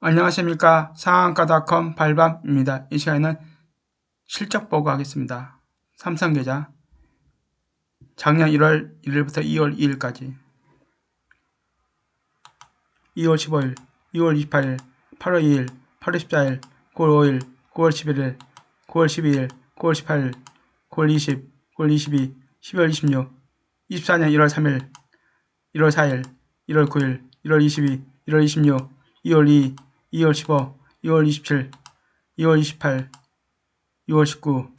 안녕하십니까 상한가닷컴 발밤입니다. 이 시간에는 실적 보고 하겠습니다. 삼성계좌 작년 1월 1일부터 2월 2일까지 2월 15일, 2월 28일, 8월 2일, 8월 14일, 9월 5일, 9월 11일, 9월 12일, 9월 18일, 9월 20, 9월 22, 12월 26, 24년 1월 3일, 1월 4일, 1월 9일, 1월 22, 1월 26, 2월 2, 2월 15, 2월 27, 2월 28, 2월 19,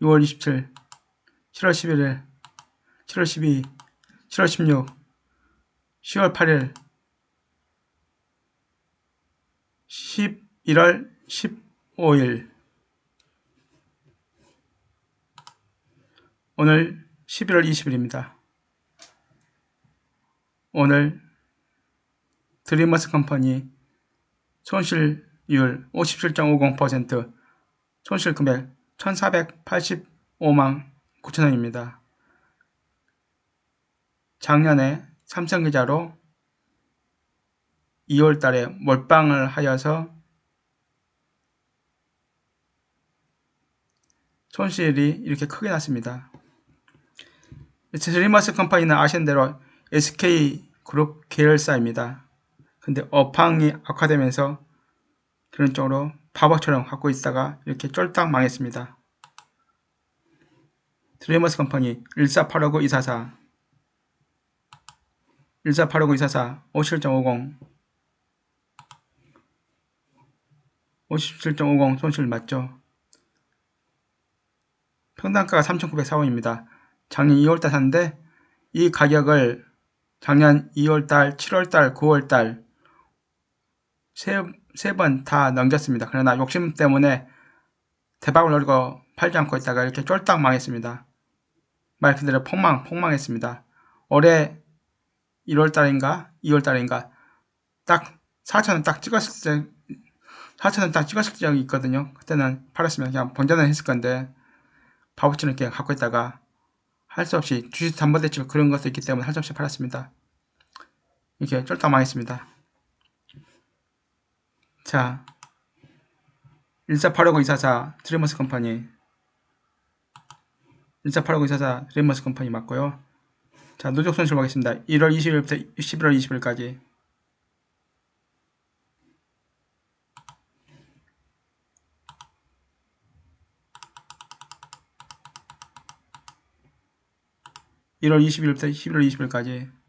6월 27, 7월 11일, 7월 12, 7월 16, 10월 8일, 11월 15일 오늘 11월 20일입니다. 오늘 드리머스 컴퍼니 손실률 57.50% 손실 금액 1485만 9천원입니다. 작년에 삼성계좌로 2월달에 몰빵을 하여서 손실이 이렇게 크게 났습니다. 드리머스 컴퍼니는 아시는 대로 SK그룹 계열사입니다. 근데 업황이 악화되면서 그런 쪽으로 바보처럼 갖고 있다가 이렇게 쫄딱 망했습니다. 드리머스 컴퍼니 14859 244 14859 244 57.50 57.50 손실 맞죠? 평당가가 3,904원입니다. 작년 2월달 샀는데 이 가격을 작년 2월달, 7월달, 9월달 세 번 다 넘겼습니다. 그러나 욕심 때문에 대박을 노리고 팔지 않고 있다가 이렇게 쫄딱 망했습니다. 말 그대로 폭망, 폭망했습니다. 올해 1월달인가 2월달인가 딱 4천원 딱 찍었을 때 4천원 딱 찍었을 적이 있거든요. 그때는 팔았으면 그냥 본전을 했을 건데 바보처럼 이렇게 갖고 있다가 할 수 없이 주식 담보대출 그런 것도 있기 때문에 할 수 없이 팔았습니다. 이렇게 쫄딱 망했습니다. 자, 1485 244 드리머스 컴퍼니 1485 244 드리머스 컴퍼니 맞고요. 자, 누적 손실 보겠습니다. 1월 20일부터 11월 20일까지 (1월 20일부터 11월 20일까지)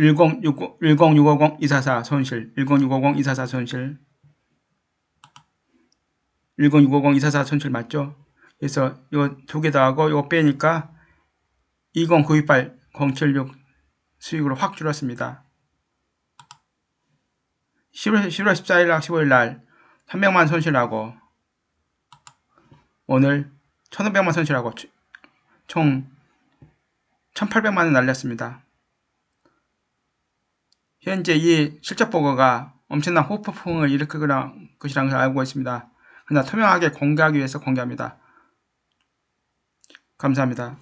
10650-244 손실 10650-244 손실 10650-244 손실 맞죠? 그래서 이거 두개 더하고 이거 빼니까 20928 076 수익으로 확 줄었습니다. 10월, 10월 14일 날 15일 날 300만 손실하고 오늘 1500만 손실하고 총 1800만원 날렸습니다. 현재 이 실적 보고가 엄청난 호폭풍을 일으킬 것이라는 걸 알고 있습니다. 그러나 투명하게 공개하기 위해서 공개합니다. 감사합니다.